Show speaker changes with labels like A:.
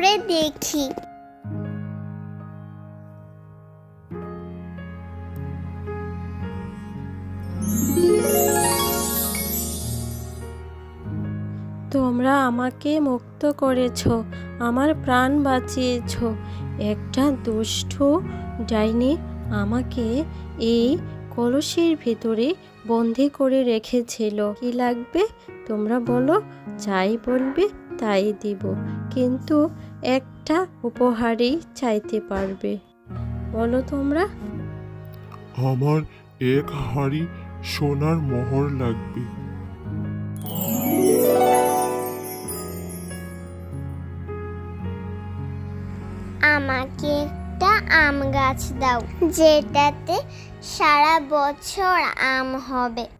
A: করে দেখি।
B: তোমরা আমাকে মুক্ত করেছ, আমার প্রাণ বাঁচিয়েছ। একটা দুষ্ট ডাইনি আমাকে এই কলসির ভেতরে বন্দি করে রেখেছিল। কি লাগবে? তোমরা বলো, যাই বলবে তাই দিব। কিন্তু একটা উপহারই চাইতে পারবে। বলো তোমরা?
C: আমার এক হাড়ি সোনার মোহর লাগবে।
A: আমাকে একটা আম গাছ দাও যেটাতে সারা বছর আম হবে।